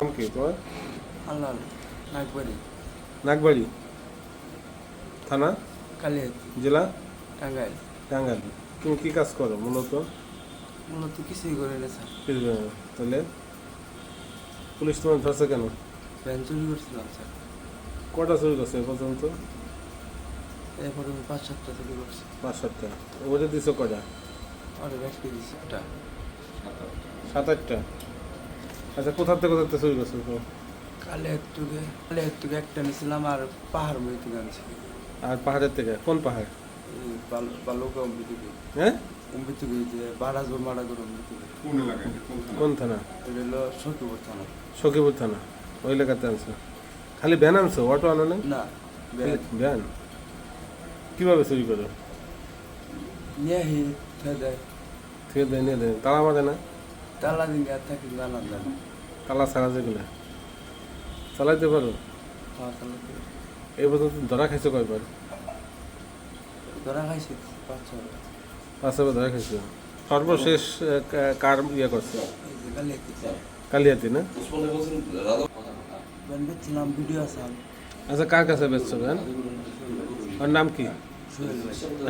নাম কি তোমার? আল্লাহ নাগবাড়ি। নাগবাড়ি। থানা? কালিয়াত। জেলা? টাঙ্গাইল। টাঙ্গাইল। তুমি কি কাজ করো মূলত? মূলত কিছুই করে না স্যার। তাহলে পুলিশ তোমার ধরছে কেন? ভ্যান চুরি করছিলাম স্যার। কটা চুরি করছে এ পর্যন্ত? এরপরে আমি পাঁচ সাতটা চুরি করছি। পাঁচ সাতটা। ওটা দিছো কটা? আর ব্যক্তি দিচ্ছি একটা সাত আটটা। আচ্ছা কোথা থেকে কোথা থেকে চুরি করছ? তো? কালিয়াত থেকে কালিয়াত থেকে একটা নিয়েছিলাম আর পাহাড় বই থেকে আনছি। আর পাহাড়ের থেকে? কোন পাহাড়? বাল- বালুকা অম্বি থেকে। হ্যাঁ? অম্বি থেকে যে বারাজোর মারাগর অম্বি থেকে। কোন থানা? এটা হলো সখীপুর থানা। সখীপুর থানা। ওই এলাকাতে আনছো? খালি ভ্যান আনছো? অটো আনো না না ভ্যান। কীভাবে চুরি করো? নিয়ে হি দেয়। থেকে দেয় নিয়ে দেয়। তালা মারে না? তালা দিন আর থাকি জানা যায় না। তালা ছাড়া যেগুলো চালাইতে পারো? হ্যাঁ তালা দিয়ে। এই পর্যন্ত ধরা খাইছো কয়বার? ধরা খাইছি পাঁচ ছয় পাঁচবার ধরা খাইছো। সর্বশেষ কার ইয়ে করছে? কালিয়াতি। না? বেচছিলাম ভিডিও আসাম আচ্ছা কার কাছে বেচছো ভ্যান ওর নাম কি?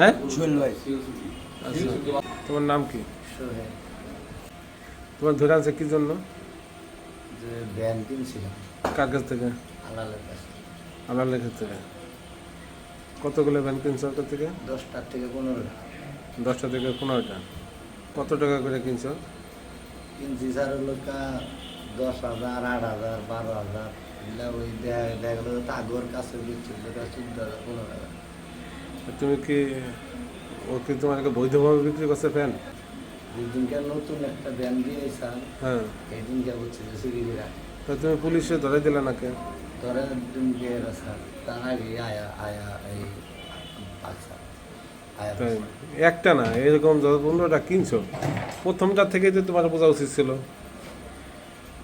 হ্যাঁ? সোহেল ভাই। আচ্ছা। তোমার নাম কি? সোহেল। তোমার ধরে আনছে কি জন্য? যে ব্যান কিনছিলাম। কার কাছ থেকে? আলালের কাছে লেখা থেকে। কতগুলো ভ্যান কিনছো ওটার থেকে? দশটার থেকে পনেরোটা। দশটা থেকে পনেরোটা। কত টাকা করে কিনছো? কিনছি স্যার হলো দশ হাজার আট হাজার বারো হাজার। ওই দেখা দেখা গেলো তাগর কাছে বিচ্ছিল যেটা চোদ্দ হাজার পনেরো হাজার। তুমি কি ও কি তোমাকে বৈধভাবে বিক্রি করছে ফ্যান যেদিনকে নতুন একটা দিয়ে স্যার হ্যাঁ। যে তা তুমি পুলিশে ধরে দিলে নাকি? ধরে দিনকে এরা স্যার তার আগে আয়া আয়া এই আচ্ছা একটা না এরকম যত পনেরোটা কিনছো প্রথমটা থেকে তো তোমার বোঝা উচিত ছিল।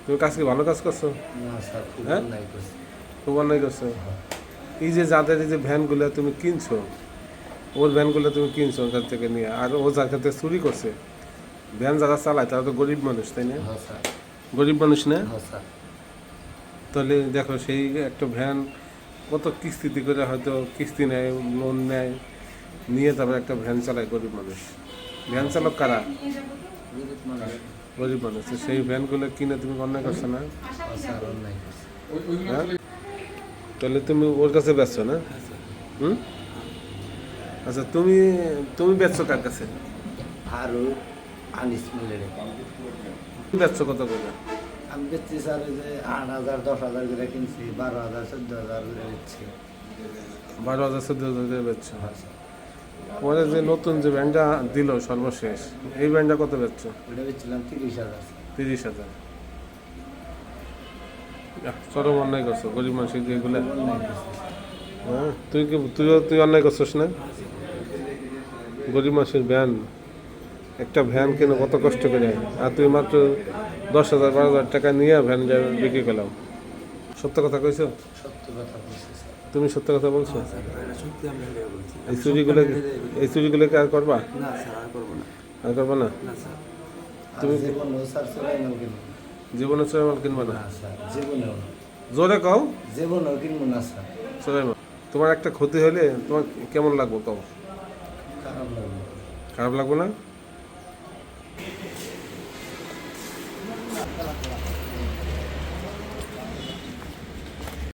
তুমি কাজ কি ভালো কাজ করছ? হ্যাঁ? খুব অন্যায় করছ? এই যে যাদের এই যে ভ্যানগুলো তুমি কিনছো ওর ভ্যানগুলো তুমি কিনছো কাছ থেকে নিয়ে আর ও যার থেকে চুরি করছে ভ্যান যারা চালায় তারা তো গরিব মানুষ তাই না? হ্যাঁ গরিব মানুষ না? হ্যাঁ তাহলে দেখো সেই একটা ভ্যান কত কিস্তিতে করে হয়তো কিস্তি নেয় লোন নেয় নিয়ে তারপর একটা ভ্যান চালায় গরিব মানুষ। ভ্যান চালক কারা? গরিব মানুষ। সেই ভ্যানগুলো কিনে তুমি অন্যায় করছ না? হ্যাঁ তাহলে তুমি ওর কাছে বেচছো না? হুম? আচ্ছা তুমি তুমি বেচছো কার কাছে? আরও আনিস মিলে তুমি কত করে আমি বেচছি স্যার যে আট হাজার দশ হাজার করে কিনছি বারো হাজার চোদ্দ হাজার করে দিচ্ছি বারো হাজার চোদ্দ হাজার করে বেচছো? পরে যে নতুন যে ব্যান্ডটা দিল সর্বশেষ এই ব্যান্ডটা কত বেচছো? ওটা বেচছিলাম তিরিশ হাজার তিরিশ হাজার। চরম অন্যায় করছ গরিব মানুষের যেগুলো হ্যাঁ তুই কি তুইও তুই অন্যায় করছিস না? গরিব মানুষের ভ্যান একটা ভ্যান কেন কত কষ্ট করে আর তুই মাত্র দশ হাজার বারো হাজার টাকা নিয়ে ভ্যান বিক্রি করলাম। সত্য কথা কইছো? তুমি সত্য কথা বলছো? এই চুরিগুলো এই চুরিগুলোকে আর করবা? না আর করব না। তুমি- জীবনে চোরাই মাল কিনবা না। জোরে কও। জীবনেও কিনবো না তোমার একটা ক্ষতি হলে তোমার কেমন লাগবো কও? লাগবে। খারাপ লাগবে না?